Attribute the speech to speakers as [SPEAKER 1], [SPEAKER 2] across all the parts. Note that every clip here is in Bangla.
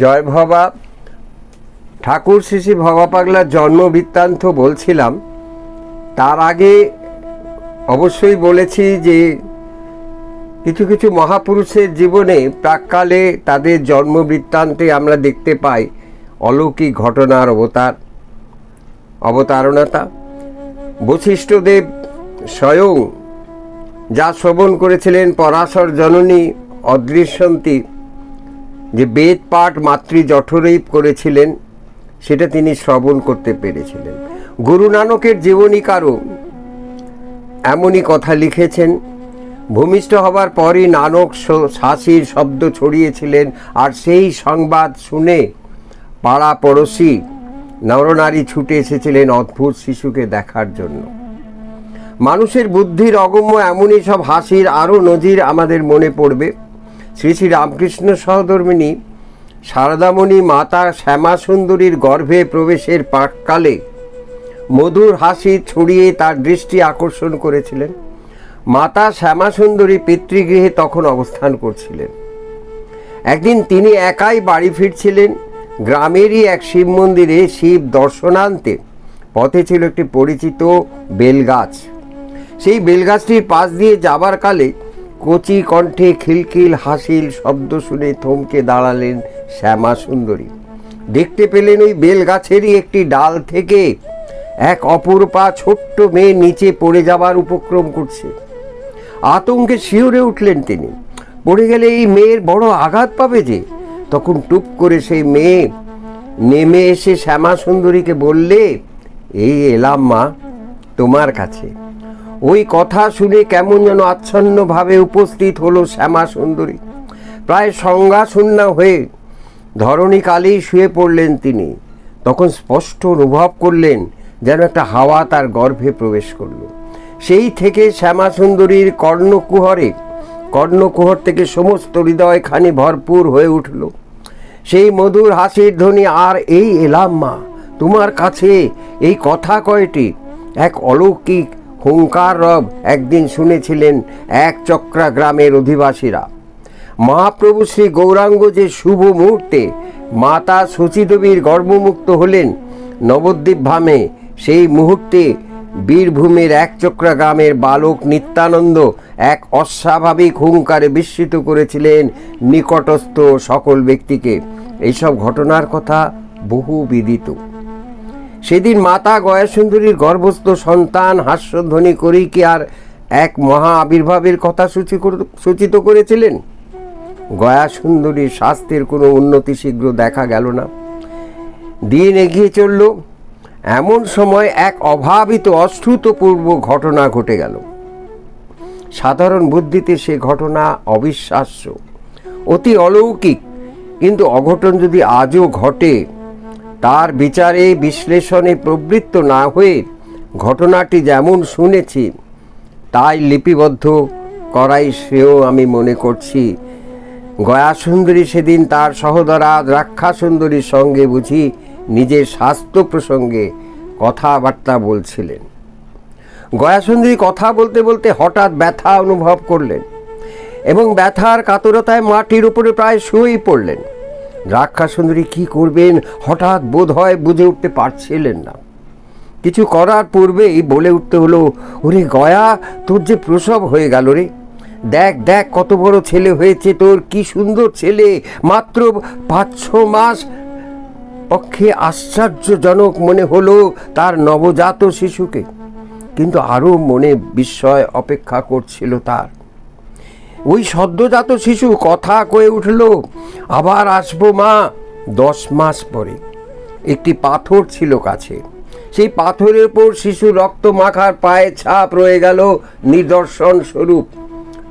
[SPEAKER 1] জয় ভবা। ঠাকুর শ্রী ভবা পাগলার জন্ম বৃত্তান্ত বলছিলাম। তার আগে অবশ্যই বলেছি যে কিছু কিছু মহাপুরুষের জীবনে প্রাককালে তাদের জন্ম বৃত্তান্তে আমরা দেখতে পাই অলৌকিক ঘটনার অবতার, অবতারণতা। বশিষ্ঠদেব স্বয়ং যা শ্রবণ করেছিলেন পরাশর জননী অদৃশ্যন্তী যে বেদ পাঠ মাতৃ জঠরেই করেছিলেন, সেটা তিনি শ্রবণ করতে পেরেছিলেন। গুরু নানকের জীবনীকারও এমনই কথা লিখেছেন। ভূমিষ্ঠ হবার পরই নানক শাসির শব্দ ছড়িয়েছিলেন আর সেই সংবাদ শুনে পাড়া পড়োশি নরনারী ছুটে এসেছিলেন অদ্ভুত শিশুকে দেখার জন্য। মানুষের বুদ্ধির অগম্য এমনই সব হাসির আরও নজির আমাদের মনে পড়বে। শ্রী শ্রী রামকৃষ্ণ সহধর্মিনী শারদামণি মাতা শ্যামা সুন্দরীর গর্ভে প্রবেশের পাককালে মধুর হাসি ছড়িয়ে তার দৃষ্টি আকর্ষণ করেছিলেন। মাতা শ্যামা সুন্দরী পিতৃগৃহে তখন অবস্থান করছিলেন। একদিন তিনি একাই বাড়ি ফিরছিলেন। গ্রামেরই এক শিব মন্দিরে শিব দর্শনান্তে। পথে ছিল একটি পরিচিত বেলগাছ। সেই বেলগাছটির পাশ দিয়ে যাবার কালে কচি কণ্ঠে খিলখিল হাসিল শব্দ শুনে থমকে দাঁড়ালেন শ্যামা সুন্দরী। দেখতে পেলেন ওই বেলগাছেরই একটি ডাল থেকে এক অপরূপা ছোট্ট মেয়ে নিচে পড়ে যাবার উপক্রম করছে। আতঙ্কে শিউরে উঠলেন তিনি। পড়ে গেলে এই মেয়ের বড় আঘাত পাবে যে? তখন টুপ করে সেই মেয়ে নেমে এসে শ্যামা সুন্দরীকে বললে, এই এলাম মা, তোমার কাছে। ওই কথা শুনে কেমন যেন আচ্ছন্নভাবে উপস্থিত হলো শ্যামা সুন্দরী। প্রায় সংজ্ঞা শূন্য হয়ে ধরণী কালেই শুয়ে পড়লেন তিনি। তখন স্পষ্ট অনুভব করলেন যেন একটা হাওয়া তার গর্ভে প্রবেশ করল। সেই থেকে শ্যামা সুন্দরীর কর্ণকুহরে, কর্ণকুহর থেকে সমস্ত হৃদয়খানি ভরপুর হয়ে উঠল। সেই মধুর হাসির ধ্বনি, আর এই এলাম মা, তোমার কাছে এই কথা কয়টি? এক অলৌকিক হুঙ্কার রব একদিন শুনেছিলেন এক চক্রা গ্রামের অধিবাসীরা। মহাপ্রভু শ্রী গৌরাঙ্গ যে শুভ মুহূর্তে মাতা শচীদেবীর গর্ভমুক্ত হলেন। নবদ্বীপ ভামে সেই মুহূর্তে বীরভূমের এক চক্রা গ্রামের বালক নিত্যানন্দ এক অস্বাভাবিক হুঙ্কারে বিস্মিত করেছিলেন নিকটস্থ সকল ব্যক্তিকে। এইসব ঘটনার কথা বহু বিদিত সেদিন মাতা গয়াসুন্দরীর গর্ভস্থ সন্তান হাস্যধ্বনি করেই কি আর এক মহা আবির্ভাবের কথা সূচি সূচিত করেছিলেন? গয়া সুন্দরীর স্বাস্থ্যের কোনো উন্নতি শীঘ্র দেখা গেল না। দিন এগিয়ে চলল, এমন সময় এক অভাবিত অশ্রুতপূর্ব ঘটনা ঘটে গেল। সাধারণ বুদ্ধিতে সে ঘটনা অবিশ্বাস্য, অতি অলৌকিক, কিন্তু অঘটন যদি আজও ঘটে তার বিচারে বিশ্লেষণে প্রবৃত্ত না হয়ে ঘটনাটি যেমন শুনেছি, তাই লিপিবদ্ধ করাই শ্রেয় আমি মনে করছি। গয়া সুন্দরী সেদিন তার সহোদরা দ্রাক্ষা সুন্দরীর সঙ্গে বুঝি নিজের স্বাস্থ্য প্রসঙ্গে কথাবার্তা বলছিলেন। গয়াসুন্দরী কথা বলতে বলতে হঠাৎ ব্যথা অনুভব করলেন এবং ব্যথার কাতরতায় মাটির উপরে প্রায় শুয়েই পড়লেন। দ্রাক্ষা সুন্দরী কি করবেন? হঠাৎ বোধ হয় বুঝে উঠতে পারছিলেন না। কিছু করার পূর্বেই বলে উঠতে হলো, ওরে গয়া, তোর যে প্রসব হয়ে গেল রে। দেখ দেখ, কত বড় ছেলে হয়েছে তোর, কি সুন্দর ছেলে। মাত্র পাঁচ ছ মাস পক্ষে আশ্চর্যজনক মনে হলো তার নবজাত শিশুকে। কিন্তু আরও মনে বিস্ময় অপেক্ষা করছিল তার। ওই সদ্যজাত শিশু কথা কয়ে উঠল, আবার আসব মা। দশ মাস পরে একটি পাথর ছিল কাছে। সেই পাথরের উপর শিশু রক্ত মাখার পায়ে ছাপ রয়ে গেল নিদর্শন স্বরূপ।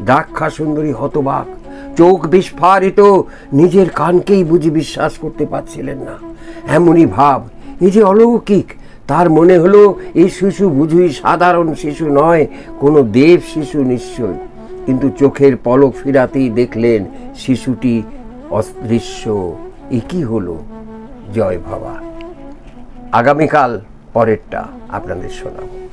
[SPEAKER 1] দ্রাক্ষা সুন্দরী হতবাক, চোখ বিস্ফারিত, নিজের কানকেই বুঝি বিশ্বাস করতে পারছিলেন না। এমনই ভাব, এই যে অলৌকিক, তার মনে হলো, এই শিশু বুঝুই সাধারণ শিশু নয়, কোনো দেব শিশু নিশ্চয় কিন্তু চোখের পলক ফিরাতেই দেখলেন শিশুটি অদৃশ্য। একই হল? জয় ভাবা। আগামীকাল পরেরটা আপনাদের শোনাবো।